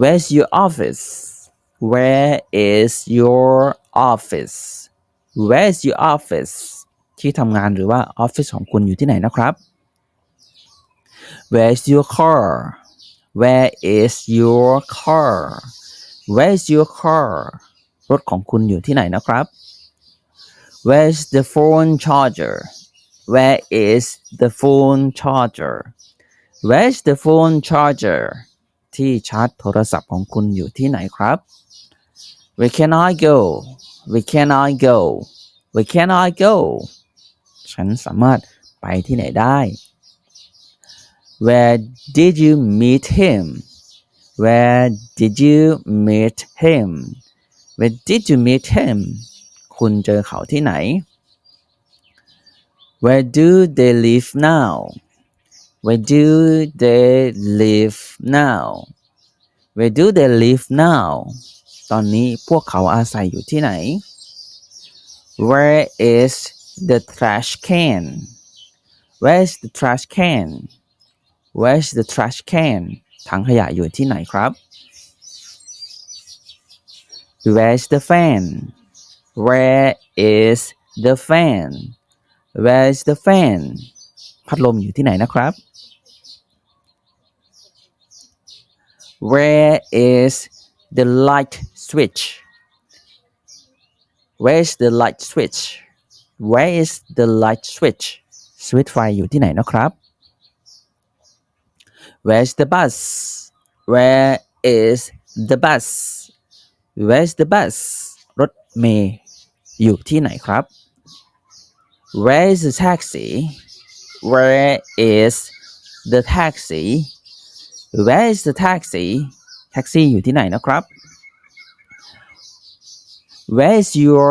Where's your office Where is your office Where's your office ที่ทำงานหรือว่าออฟฟิศของคุณอยู่ที่ไหนนะครับ Where's your car Where is your car Where's your car รถของคุณอยู่ที่ไหนนะครับ Where's the phone charger Where is the phone charger Where's the phone charger ที่ชาร์จโทรศัพท์ของคุณอยู่ที่ไหนครับ Where can I go Where can I go Where can I go ฉันสามารถไปที่ไหนได้ Where did you meet him Where did you meet him Where did you meet him คุณเจอเขาที่ไหน Where do they live now Where do they live now Where do they live now ตอนนี้พวกเขาอาศัยอยู่ที่ไหน Where is the trash can Where's the trash can Where's the trash can ถังขยะอยู่ที่ไหนครับ Where's the fan Where is the fan Where's the fan พัดลมอยู่ที่ไหนนะครับ Where is the light switch Where's the light switch Where is the light switch สวิตช์ไฟอยู่ที่ไหนนะครับ Where's the bus Where is the bus Where's the bus รถเมล์อยู่ที่ไหนครับ Where is the taxi Where is the taxi Where is the taxi แท็กซี่อยู่ที่ไหนนะครับ Where is your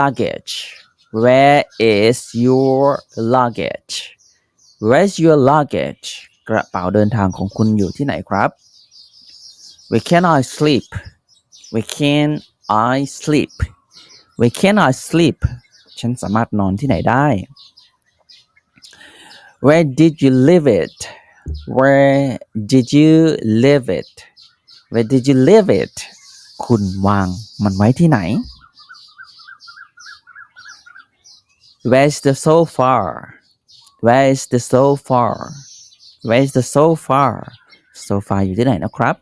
luggage Where is your luggage Where's your luggage กระเป๋าเดินทางของคุณอยู่ที่ไหนครับ Where can I sleep Where can I sleep Where can I sleep ฉันสามารถนอนที่ไหนได้ Where did you leave it Where did you leave it Where did you leave it คุณวางมันไว้ที่ไหน Where's the sofa Where's the sofa Where's the sofa sofa อยู่ที่ไหนนะครับ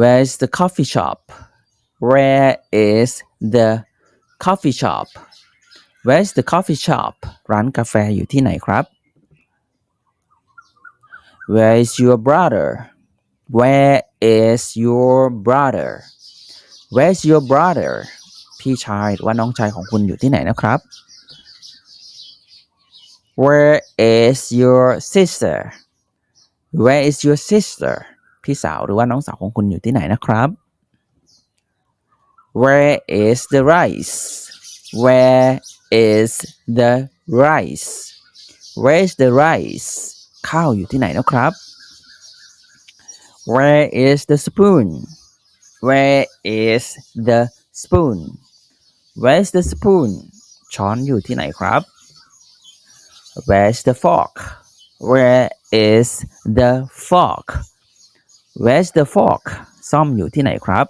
Where's the coffee shop Where is the coffee shop Where's the coffee shop ร้านกาแฟอยู่ที่ไหนครับ Where is your brother Where is your brother Where's your brother พี่ชายหรือว่าน้องชายของคุณอยู่ที่ไหนนะครับ Where is your sister Where is your sister พี่สาวหรือว่าน้องสาวของคุณอยู่ที่ไหนนะครับ Where is the rice Where is the rice Where is the rice ข้าวอยู่ที่ไหนนะครับ Where is the spoon Where is the spoon Where's the spoon ช้อนอยู่ที่ไหนครับ Where's the fork Where is the fork Where's the fork ซ่อมอยู่ที่ไหนครับ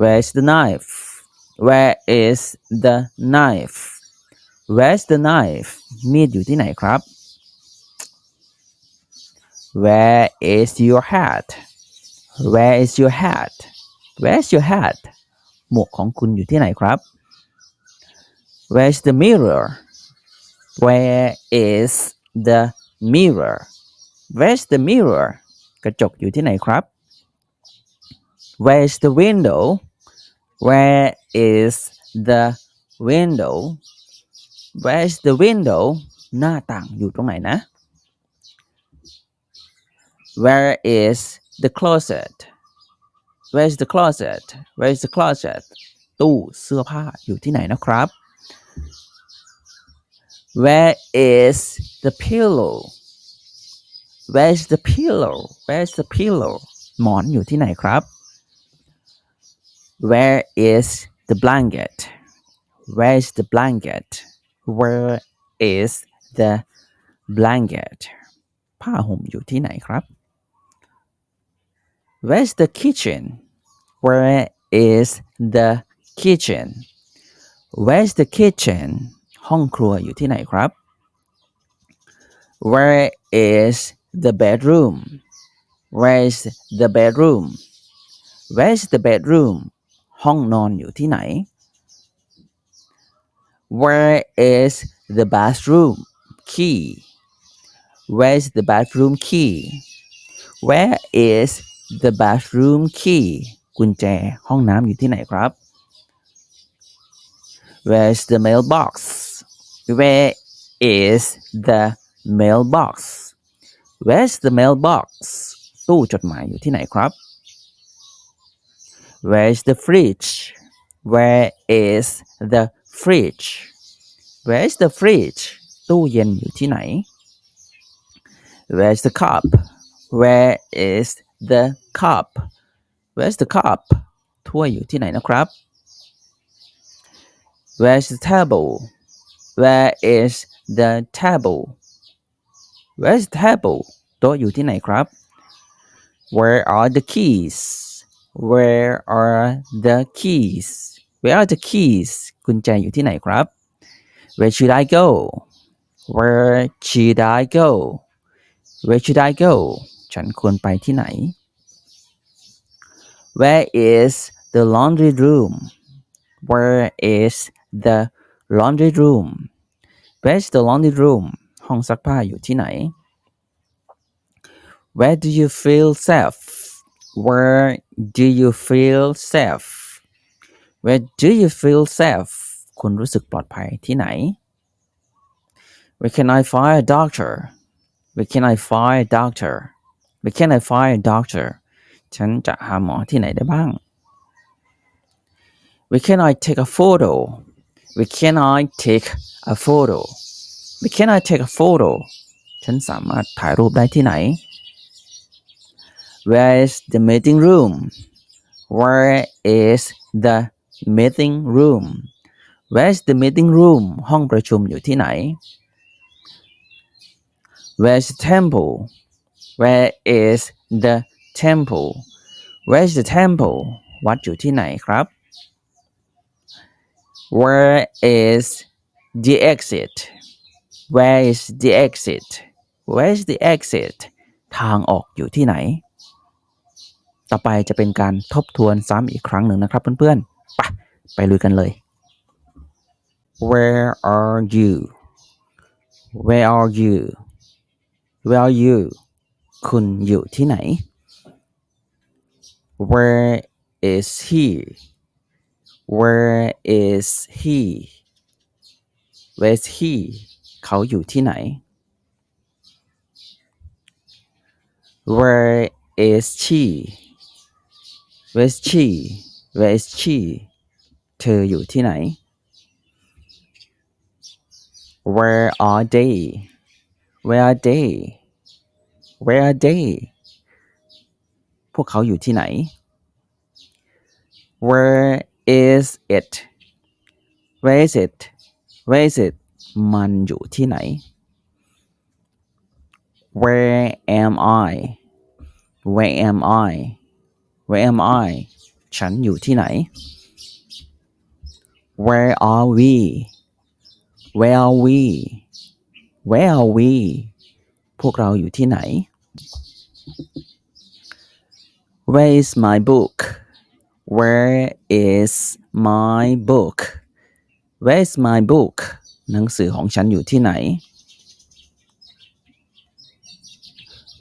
Where's the knife Where is the knife Where's the knife มีดอยู่ที่ไหนครับ Where is your hat Where is your hat Where's your hat หมวกของคุณอยู่ที่ไหนครับ Where's the mirror Where is the mirror Where's the mirror กระจกอยู่ที่ไหนครับ Where's the window Where is the window Where's the window หน้าต่างอยู่ตรงไหนนะ Where is the closet Where's the closet Where's the closet ตู้เสื้อผ้าอยู่ที่ไหนนะครับ Where is the pillow Where's the pillow Where's the pillow หมอนอยู่ที่ไหนครับ Where is the blanket Where is the blanket Where is the blanket ผ้าห่มอยู่ที่ไหนครับ Where's the kitchen Where is the kitchen Where's the kitchen ห้องครัวอยู่ที่ไหนครับ Where is the bedroom Where's the bedroom Where's the bedroom ห้องนอนอยู่ที่ไหน Where is the bathroom key Where's the bathroom key Where is the bathroom key กุญแจห้องน้ำอยู่ที่ไหนครับ Where's the mailbox Where is the mailbox Where's the mailbox ตู้จดหมายอยู่ที่ไหนครับ Where's the fridge Where is the fridge Where's the fridge ตู้เย็นอยู่ที่ไหน Where's the cup Where is the cup Where's the cup ถ้วยอยู่ที่ไหนนะครับ Where's the table Where is the table Where's the table โต๊ะอยู่ที่ไหนครับ Where are the keys Where are the keys Where are the keys กุญแจอยู่ที่ไหนครับ Where should I go Where should I go Where should I go ฉันควรไปที่ไหน Where is the laundry room Where is the laundry room Where's the laundry room ห้องซักผ้าอยู่ที่ไหน Where do you feel safe Where do you feel safe Where do you feel safe คุณรู้สึกปลอดภัยที่ไหน Where can I find a doctor Where can I find a doctor Where can I find a doctor ฉันจะหาหมอที่ไหนได้บ้าง Where can I take a photo Where can I take a photo Where can I take a photo ฉันสามารถถ่ายรูปได้ที่ไหน Where is the meeting room Where is the meeting room Where's the meeting room ห้องประชุมอยู่ที่ไหน Where's the temple Where is the temple Where's the temple วัดอยู่ที่ไหนครับ Where is the exit Where is the exit Where is the exit ทางออกอยู่ที่ไหน ต่อไปจะเป็นการทบทวนซ้ำอีกครั้งหนึ่งนะครับเพื่อนๆ ไปไปลุยกันเลย Where are you Where are you Where are you คุณอยู่ที่ไหน Where is he Where is he Where is he เขาอยู่ที่ไหน Where is she Where is she Where is she เธออยู่ที่ไหน Where are they Where are they Where are they พวกเขาอยู่ที่ไหน Where is it Where is it Where is it มันอยู่ที่ไหน Where am I Where am I Where am I ฉันอยู่ที่ไหน Where are we Where are we Where are we พวกเราอยู่ที่ไหน Where is my book Where is my book Where is my book หนังสือของฉันอยู่ที่ไหน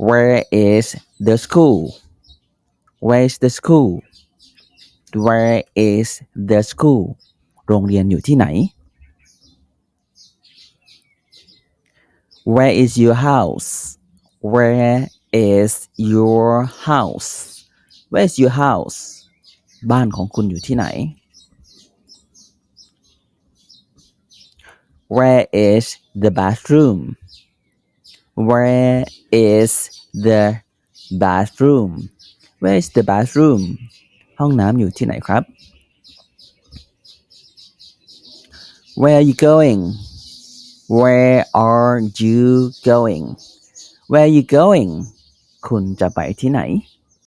Where is the school Where is the school Where is the school โรงเรียนอยู่ที่ไหน Where is your house Where is your house Where is your house บ้านของคุณอยู่ที่ไหน Where is the bathroom Where is the bathroom Where is the bathroom ห้องน้ำอยู่ที่ไหนครับ Where are you going Where are you going Where are you going คุณจะไปที่ไหน